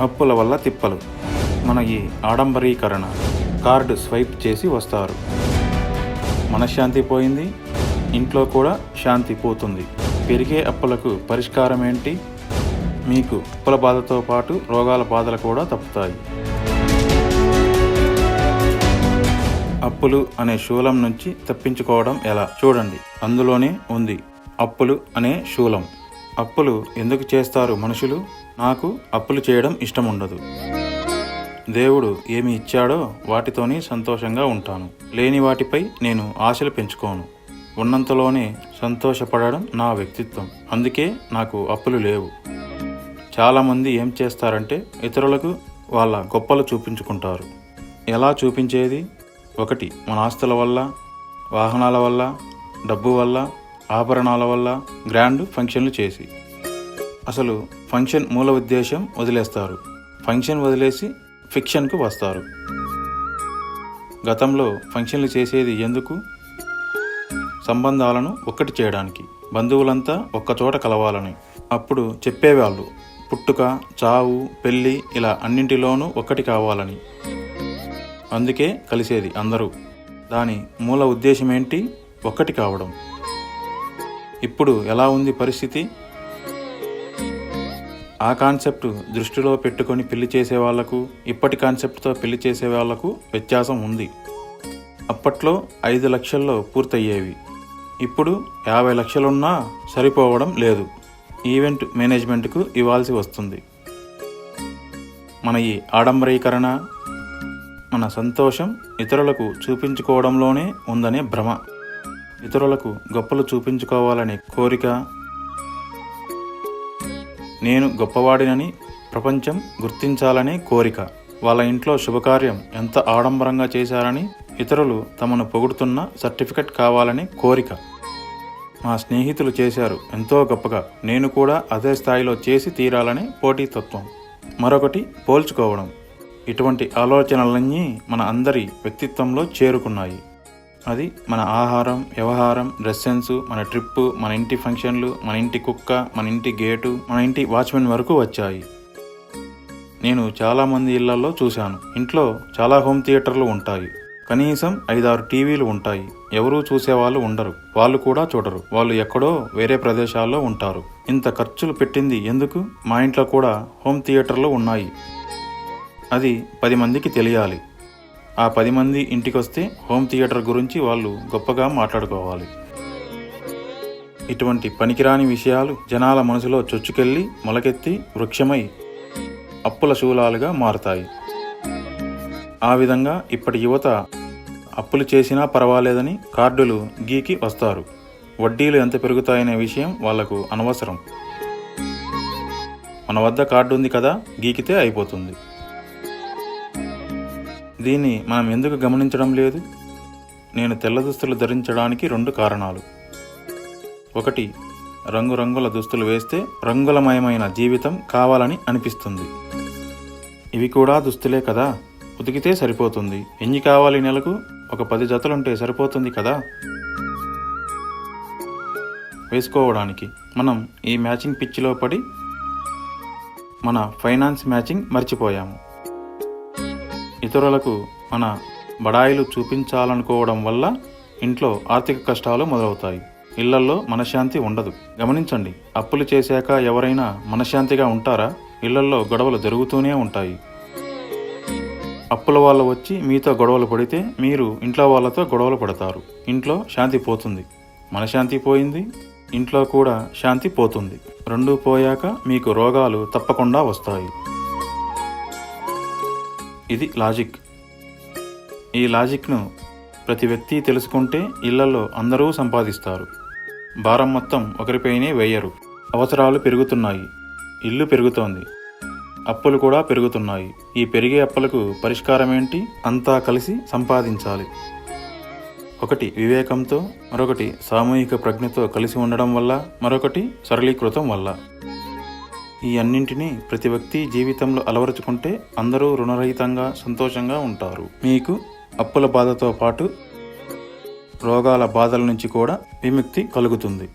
అప్పుల వల్ల తిప్పలు. మన ఈ ఆడంబరీకరణ కార్డు స్వైప్ చేసి వస్తారు. మనశ్శాంతి పోయింది. ఇంట్లో కూడా శాంతి పోతుంది. పెరిగే అప్పులకు పరిష్కారం ఏంటి? మీకు అప్పుల బాధతో పాటు రోగాల బాధలు కూడా తప్పుతాయి. అప్పులు అనే శూలం నుంచి తప్పించుకోవడం ఎలా? చూడండి. అందులోనే ఉంది. అప్పులు అనే శూలం. అప్పులు ఎందుకు చేస్తారు మనుషులు? నాకు అప్పులు చేయడం ఇష్టం ఉండదు దేవుడు ఏమి ఇచ్చాడో వాటితోనే సంతోషంగా ఉంటాను. లేని వాటిపై నేను ఆశలు పెంచుకోను. ఉన్నంతలోనే సంతోషపడడం నా వ్యక్తిత్వం. అందుకే నాకు అప్పులు లేవు. చాలామంది ఏం చేస్తారంటే ఇతరులకు వాళ్ళ గొప్పలు చూపించుకుంటారు. ఎలా చూపించేది? ఒకటి మన ఆస్తుల వల్ల వాహనాల వల్ల డబ్బు వల్ల ఆభరణాల వల్ల గ్రాండ్ ఫంక్షన్లు చేసి. అసలు ఫంక్షన్ మూల ఉద్దేశం వదిలేస్తారు. ఫంక్షన్ వదిలేసి ఫిక్షన్కు వస్తారు. గతంలో ఫంక్షన్లు చేసేది ఎందుకు? సంబంధాలను ఒక్కటి చేయడానికి బంధువులంతా ఒక్కచోట కలవాలని. అప్పుడు చెప్పేవాళ్ళు పుట్టుక చావు పెళ్ళి ఇలా అన్నింటిలోనూ ఒక్కటి కావాలని. అందుకే కలిసేది అందరూ. దాని మూల ఉద్దేశం ఏంటి? ఒక్కటి కావడం. ఇప్పుడు ఎలా ఉంది పరిస్థితి? ఆ కాన్సెప్ట్ దృష్టిలో పెట్టుకొని పెళ్ళి చేసే వాళ్ళకు ఇప్పటి కాన్సెప్ట్తో పెళ్ళి చేసే వాళ్ళకు వ్యత్యాసం ఉంది. అప్పట్లో ఐదు లక్షల్లో పూర్తయ్యేవి. ఇప్పుడు యాభై లక్షలున్నా సరిపోవడం లేదు. ఈవెంట్ మేనేజ్మెంట్కు ఇవ్వాల్సి వస్తుంది. మన ఈ ఆడంబరీకరణ మన సంతోషం ఇతరులకు చూపించుకోవడంలోనే ఉందనే భ్రమ. ఇతరులకు గొప్పలు చూపించుకోవాలనే కోరిక నేను గొప్పవాడినని ప్రపంచం గుర్తించాలనే కోరిక. వాళ్ళ ఇంట్లో శుభకార్యం ఎంత ఆడంబరంగా చేశారని ఇతరులు తమను పొగుడుతున్న సర్టిఫికెట్ కావాలని కోరిక. మా స్నేహితులు చేశారు ఎంతో గొప్పగా. నేను కూడా అదే స్థాయిలో చేసి తీరాలనే పోటీతత్వం. మరొకటి పోల్చుకోవడం. ఇటువంటి ఆలోచనలన్నీ మన అందరి వ్యక్తిత్వంలో చేరుకున్నాయి. అది మన ఆహారం వ్యవహారం డ్రెస్ సెన్స్ మన ట్రిప్పు మన ఇంటి ఫంక్షన్లు మన ఇంటి కుక్క మన ఇంటి గేటు మన ఇంటి వాచ్మెన్ వరకు వచ్చాయి. నేను చాలామంది ఇళ్ళలో చూశాను. ఇంట్లో చాలా హోమ్ థియేటర్లు ఉంటాయి. కనీసం ఐదారు టీవీలు ఉంటాయి. ఎవరూ చూసేవాళ్ళు ఉండరు. వాళ్ళు కూడా చూడరు. వాళ్ళు ఎక్కడో వేరే ప్రదేశాల్లో ఉంటారు. ఇంత ఖర్చులు పెట్టింది ఎందుకు? మా ఇంట్లో కూడా హోమ్ థియేటర్లు ఉన్నాయి. అది పది మందికి తెలియాలి. ఆ పది మంది ఇంటికొస్తే హోమ్ థియేటర్ గురించి వాళ్ళు గొప్పగా మాట్లాడుకోవాలి. ఇటువంటి పనికిరాని విషయాలు జనాల మనసులో చొచ్చుకెళ్ళి మొలకెత్తి వృక్షమై అప్పుల శూలాలుగా మారతాయి. ఆ విధంగా ఇప్పటి యువత అప్పులు చేసినా పర్వాలేదని కార్డులు గీకి వస్తారు. వడ్డీలు ఎంత పెరుగుతాయనే విషయం వాళ్ళకు అనవసరం. మన వద్ద కార్డు ఉంది కదా గీకితే అయిపోతుంది. దీన్ని మనం ఎందుకు గమనించడం లేదు? నేను తెల్ల దుస్తులు ధరించడానికి రెండు కారణాలు. ఒకటి రంగురంగుల దుస్తులు వేస్తే రంగులమయమైన జీవితం కావాలని అనిపిస్తుంది. ఇవి కూడా దుస్తులే కదా? ఉతికితే సరిపోతుంది. ఎన్ని కావాలి నెలకు? ఒక పది జతలుంటే సరిపోతుంది కదా? వేసుకోవడానికి మనం ఈ మ్యాచింగ్ పిచ్చిలో పడి మన ఫైనాన్స్ మ్యాచింగ్ మర్చిపోయాము. ఇతరులకు మన బడాయిలు చూపించాలనుకోవడం వల్ల ఇంట్లో ఆర్థిక కష్టాలు మొదలవుతాయి. ఇళ్ళల్లో మనశ్శాంతి ఉండదు. గమనించండి అప్పులు చేశాక ఎవరైనా మనశ్శాంతిగా ఉంటారా? ఇళ్ళల్లో గొడవలు జరుగుతూనే ఉంటాయి. అప్పుల వాళ్ళు వచ్చి మీతో గొడవలు పడితే మీరు ఇంట్లో వాళ్ళతో గొడవలు పడతారు. ఇంట్లో శాంతి పోతుంది. మనశ్శాంతి పోయింది ఇంట్లో కూడా శాంతి పోతుంది. రెండూ పోయాక మీకు రోగాలు తప్పకుండా వస్తాయి. ఇది లాజిక్. ఈ లాజిక్ను ప్రతి వ్యక్తి తెలుసుకుంటే ఇళ్ళలో అందరూ సంపాదిస్తారు. భారం మొత్తం ఒకరిపైనే వేయరు. అవసరాలు పెరుగుతున్నాయి. ఇల్లు పెరుగుతోంది. అప్పులు కూడా పెరుగుతున్నాయి. ఈ పెరిగే అప్పులకు పరిష్కారం ఏంటి అంతా కలిసి సంపాదించాలి. ఒకటి వివేకంతో మరొకటి సామూహిక ప్రజ్ఞతో కలిసి ఉండడం వల్ల మరొకటి సరళీకృతం వల్ల. ఈ అన్నింటినీ ప్రతి వ్యక్తి జీవితంలో అలవరుచుకుంటే అందరూ రుణరహితంగా సంతోషంగా ఉంటారు మీకు అప్పుల బాధతో పాటు రోగాల బాధల నుంచి కూడా విముక్తి కలుగుతుంది